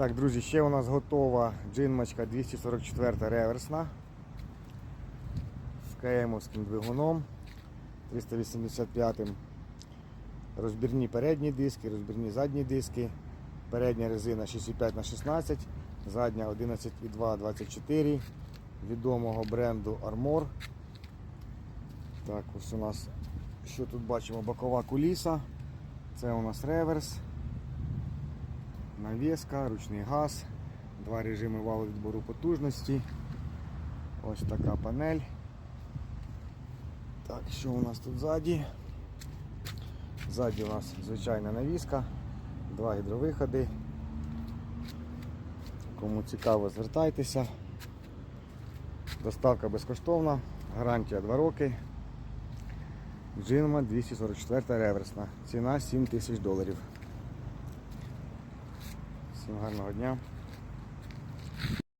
Так, друзі, ще у нас готова джинмочка 244 реверсна з КМовським двигуном 385 Розбірні передні диски, розбірні задні диски. Передня резина 6,5 на 16, задня 11,2 24 відомого бренду Armor. Так, ось у нас, що тут бачимо, бокова куліса. Це у нас реверс, навіска, ручний газ, два режими валу відбору потужності. Ось така панель. Так, що у нас тут ззаді? Ззаді у нас звичайна навіска, два гідровиходи. Кому цікаво, звертайтеся. Доставка безкоштовна, гарантія 2 роки. Джинма 244 реверсна. Ціна 7 тисяч доларів. Всім гарного дня.